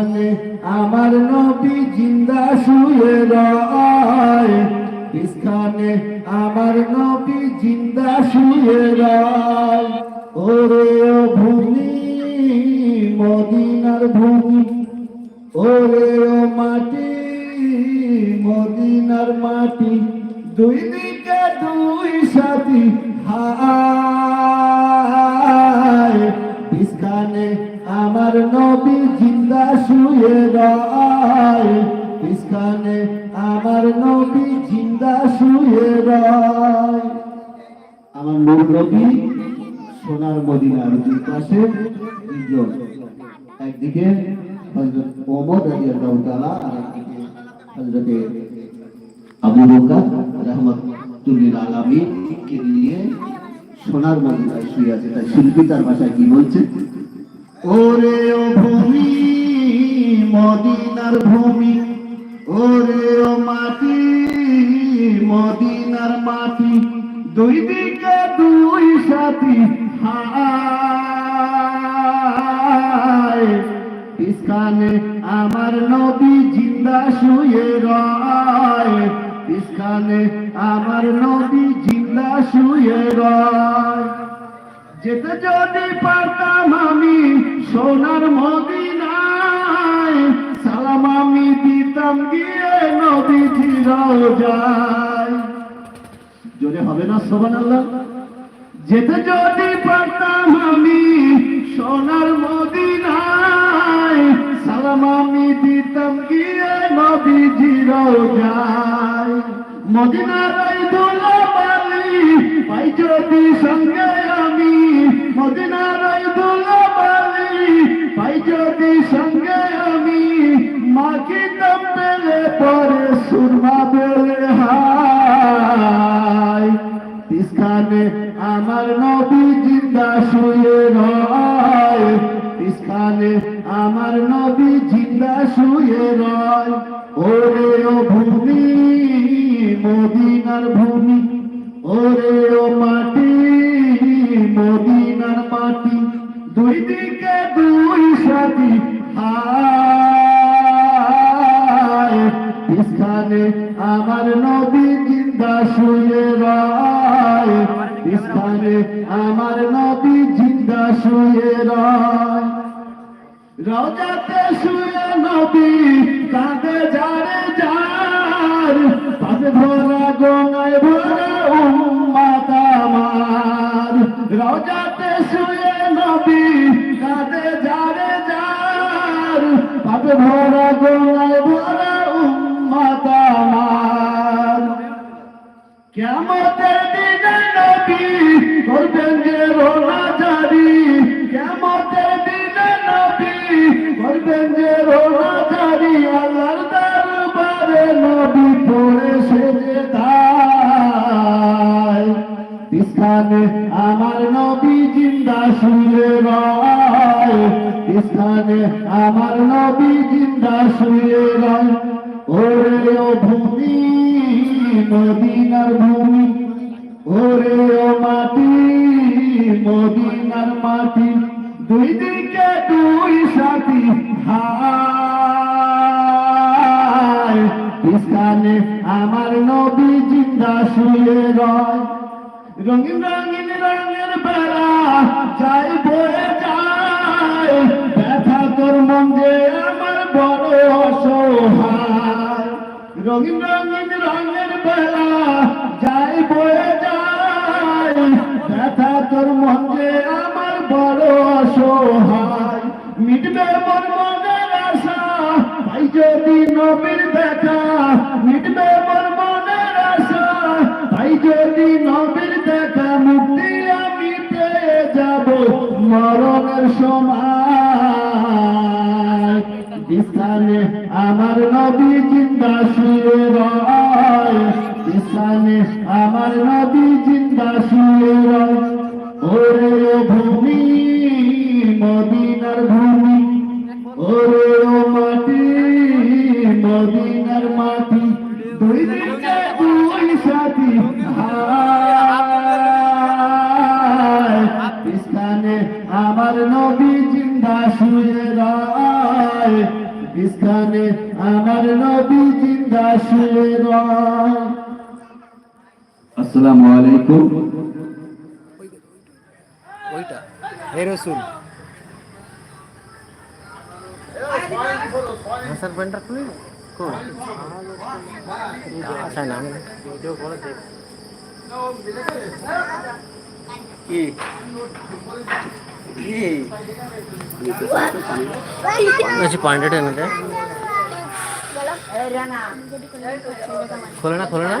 বিছখানে আমার নবী জিন্দা শুয়ে রয়। বিছখানে আমার নবী জিন্দা শুয়ে রয়। ওরে ও ভূমি, মদিনার ভূমি। ওরে ও মাটি, মদিনার মাটি। দুই দিকে দুই সাথী হায়। বিস্কানে আমার নবী জিন্দা রয়। আমার নবী জিন্দা রয়। আমার নবী সোনার মদিনার দুই পাশে একদিকে হযরত ওমর রাদিয়াল্লাহু তাআলা আর একদিকে আবু বকর আলামিন কে নিয়ে সোনার মদিনায় শুয়ে আছে। তার শিল্পী তার ভাষায় কি বলছে? ওরে ও ভূমি! মদিনার ভূমি। ওরে ও মাটি, মদিনার মাটি, দুই দিকে দুই সাথী। হায় ইসখানে আমার নবী জিন্দা শুয়ে রয়। ইসখানে আমার নবী জিন্দা শুয়ে রয়। যেতে যদি পারতাম আমি সোনার মদিনায় আমি দিতাম গিয়ে নদী ফিরাও যায় জোরে হবে না সোবান আল্লাহ যেতে যদি পারতাম আমি সোনার মদিনায়, সালাম আমি দিতাম গিয়ে নদী জিরাও যায় মদিনার দোলা বালি পাই যদি সঙ্গে আমি, মদিনার মাকে দম পেলে পরে সুরমা গঙ্গায় ভরা উম্মাত আমার। রজাতে শুয়ে নবী কাঁদে যারে যার। পাশে ভরা গঙ্গায় ভরা উম্মাত আমার। কেমতের দিনে নবী করবেন যে রোনা জারি কেমতের দিনে নবী করবেন আমার নবী জিন্দা শুয়ে রয়। ইসখানে আমার নবী জিন্দা রয়। ওরে ভূমি, মদিনার ভূমি। ওরে ও মাটি, মদিনার মাটি। দুই দিকে দুই সাথী, হায় রঙিন রঙিন রঙের বেড়া যাই বয়ে যায়। ব্যথা তোর মন যে আমার বড় অসহায়। রঙিন রঙিন রঙের বেড়া যাই বয়ে যায়। ব্যথা তোর মন যে আমার বড় অসহায়। মিটবে মোর মনের আশা ভাই যদি নবীর দেখা, মিটবে ভাই যদি নবীর দেখা মুক্তি আমি পেয়ে যাব মরণের সময়। আমার নবী জিন্দা শুয়ে রয়। আমার নবী জিন্দা শুয়ে রয়। ওরে ভূমি, মদিনার ভূমি। ওরে মাটি, মদিনার মাটি। দুই দিকে দুই সাথী। বিস্তানে আমার নবী জিন্দা শুয়ে রয়। বিস্তানে আমার নবী জিন্দা শুয়ে রয়। আসসালামু আলাইকুম। ওইটা। হে রসুল। কি? কি? আচ্ছা পান্ডেট এনে দে খোলে না খোলে না।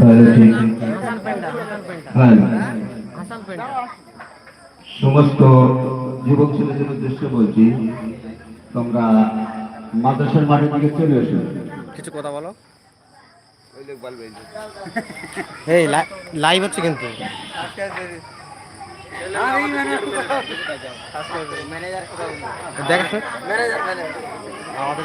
হাসান পেন্টার সমস্ত যুবক ছেলেদের উদ্দেশ্যে বলছি, তোমরা মাদ্রাসার মাঠের দিকে চলে এসো। কিছু কথা বলো। এই লাইভ হচ্ছে কিন্তু। আমাদের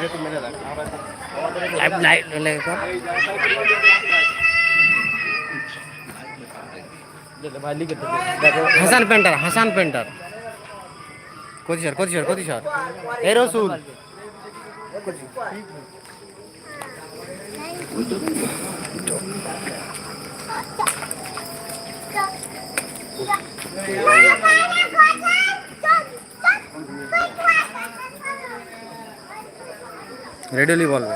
হাসান পেন্টার হাসান পেন্টার কতি স্যার কতি স্যার কতি স্যার এ রসুল রেডিওলি বলবে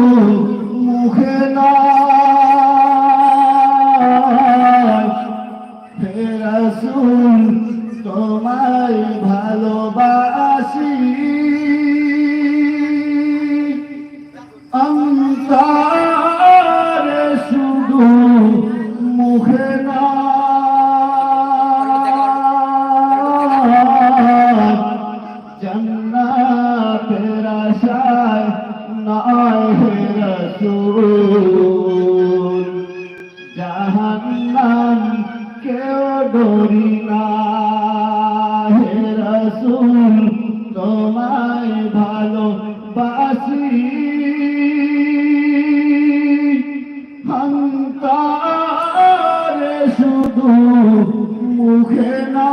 হে তোমায় ভালোবাসি। অন্তরে শুধু মুখে না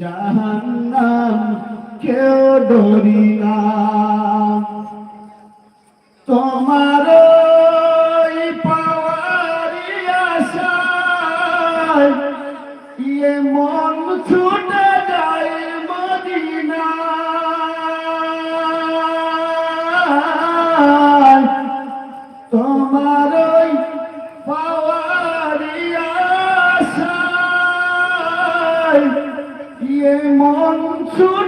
জাহান্নাম কেউ না। মন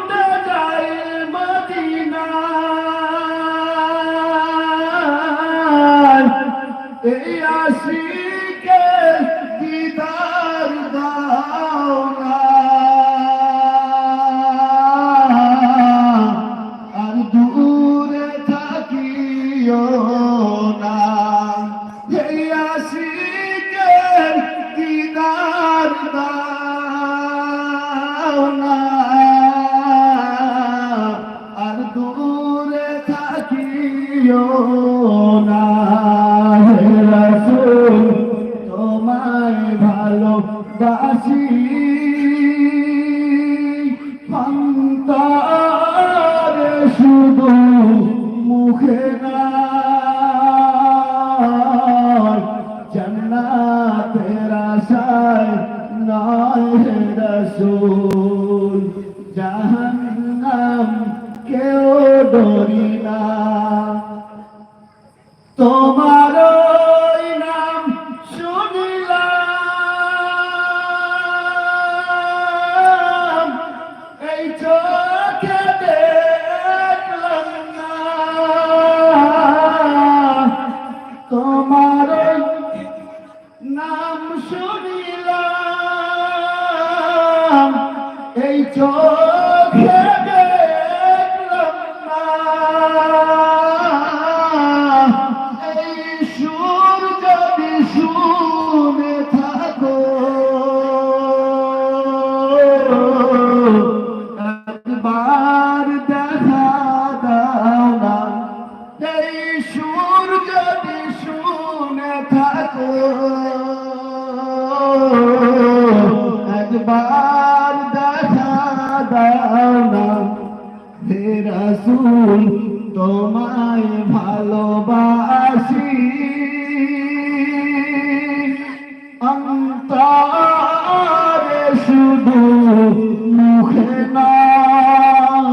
নাম হে রাসুল, তোমায় ভালোবাসি। অন্তরে শুধু মুখে নয়,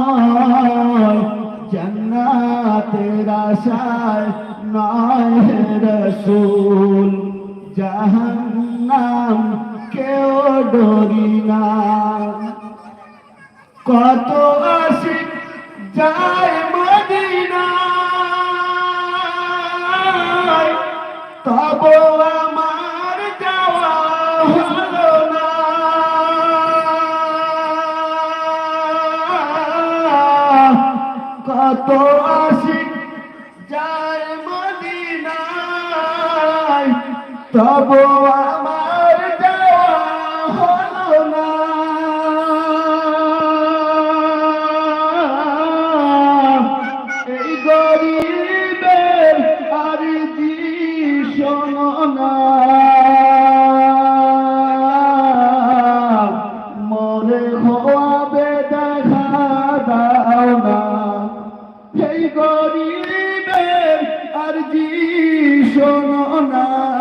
জন্নাতের আশায় নয় হে রাসুল, জাহান কত আশিক যায় মদিনায়? তব আমার যাওয়া না। কত আশিক যায় মদিনায়? তব আমার শোনো না।